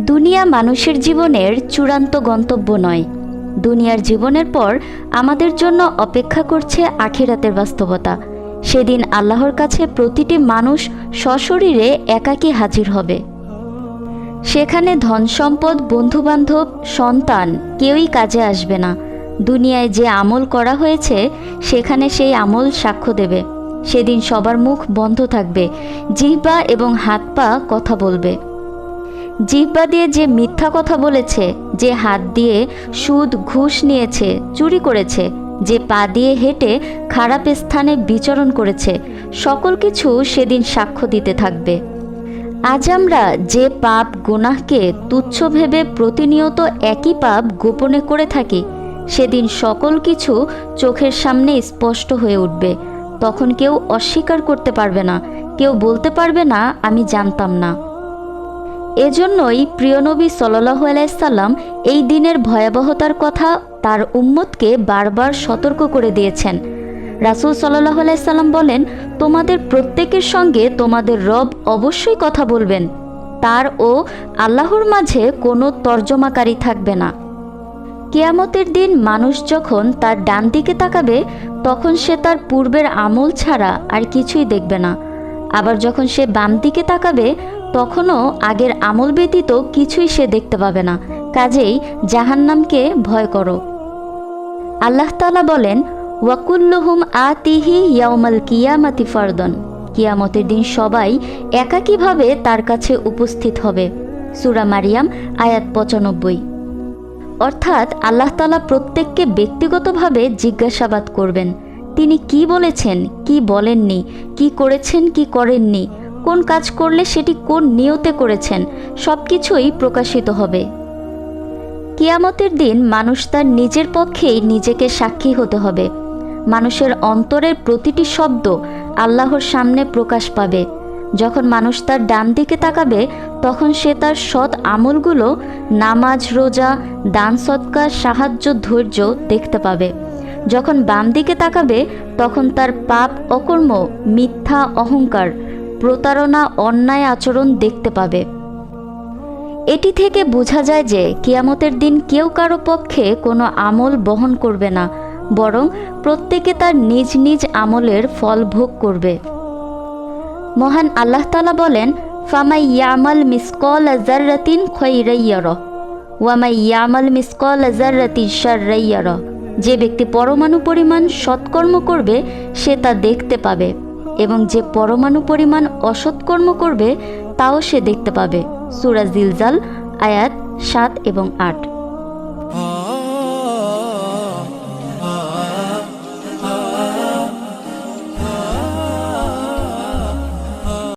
দুনিয়া মানুষের জীবনের চূড়ান্ত গন্তব্য নয়। দুনিয়ার জীবনের পর আমাদের জন্য অপেক্ষা করছে আখিরাতের বাস্তবতা। সেদিন আল্লাহর কাছে প্রতিটি মানুষ সশরীরে একাকী হাজির হবে। সেখানে ধন সম্পদ বন্ধুবান্ধব, সন্তান কেউই কাজে আসবে না। দুনিয়ায় যে আমল করা হয়েছে, সেখানে সেই আমল সাক্ষ্য দেবে। সেদিন সবার মুখ বন্ধ থাকবে, জিহ্বা এবং হাত পা কথা বলবে। জিহ্বা দিয়ে যে মিথ্যা কথা বলেছে, যে হাত দিয়ে সুদ, ঘুষ নিয়েছে, চুরি করেছে, যে পা দিয়ে হেঁটে খারাপ স্থানে বিচরণ করেছে, সকল কিছু সেদিন সাক্ষ্য দিতে থাকবে। আজ আমরা যে পাপ গুনাহকে তুচ্ছ ভেবে প্রতিনিয়ত একই পাপ গোপনে করে থাকি, সেদিন সকল কিছু চোখের সামনে স্পষ্ট হয়ে উঠবে। তখন কেউ অস্বীকার করতে পারবে না, কেউ বলতে পারবে না, আমি জানতাম না। এজন্যই প্রিয়নবী সাল্লাহ আলাইসাল্লাম এই দিনের ভয়াবহতার কথা তার উম্মতকে বারবার সতর্ক করে দিয়েছেন। রাসুল সাল্লাহ আলাইসাল্লাম বলেন, তোমাদের প্রত্যেকের সঙ্গে তোমাদের রব অবশ্যই কথা বলবেন। তার ও আল্লাহর মাঝে কোনো তর্জমাকারী থাকবে না। কেয়ামতের দিন মানুষ যখন তার ডান দিকে তাকাবে, তখন সে তার পূর্বের আমল ছাড়া আর কিছুই দেখবে না। আবার যখন সে বাম দিকে তাকাবে তখনও আগের আমল ব্যতীত কিছুই সে দেখতে পাবে না। কাজেই জাহান্নামকে ভয় করো। আল্লাহ তালা বলেন, ওয়াকুল্লুহুম আতিহি ইয়াউমাল কিয়ামাতি ফরদন। কিয়ামতের দিন সবাই একাকীভাবে তার কাছে উপস্থিত হবে। সুরা মারিয়াম, আয়াত পঁচানব্বই। অর্থাৎ আল্লাহ তালা প্রত্যেককে ব্যক্তিগতভাবে জিজ্ঞাসাবাদ করবেন, তিনি কি বলেছেন, কি বলেননি, কি করেছেন, কি করেননি? কোন কাজ করলে সেটি কোন নিয়তে করেছেন সব কিছুই প্রকাশিত হবে। কিয়ামতের দিন মানুষ তার নিজের পক্ষেই নিজেকে সাক্ষী হতে হবে। মানুষের অন্তরের প্রতিটি শব্দ আল্লাহর সামনে প্রকাশ পাবে। যখন মানুষ তার ডান দিকে তাকাবে, তখন সে তার সৎ আমলগুলো নামাজ, রোজা, দান সৎকার, সাহায্য, ধৈর্য দেখতে পাবে। যখন বাম দিকে তাকাবে, তখন তার পাপ, অকর্ম, মিথ্যা, অহংকার প্রতারণা, অন্যায় আচরণ দেখতে পাবে। এটি থেকে বোঝা যায় যে কিয়ামতের দিন কেউ কারও পক্ষে কোনো আমল বহন করবে না, বরং প্রত্যেকে তার নিজ নিজ আমলের ফল ভোগ করবে। মহান আল্লাহ তালা বলেন, ফামাই ইয়ামাল মিসকল আজাররাতিন খৈরাইয়র ওয়ামাই ইয়ামাল মিসকল আজাররাতিন শাররাইয়র যে ব্যক্তি পরমাণু পরিমাণ সৎকর্ম করবে, সে তা দেখতে পাবে। এবং যে পরমাণু পরিমাণ অসৎকর্ম করবে, তাও সে দেখতে পাবে। সুরা জিলজাল, আয়াত সাত এবং আট।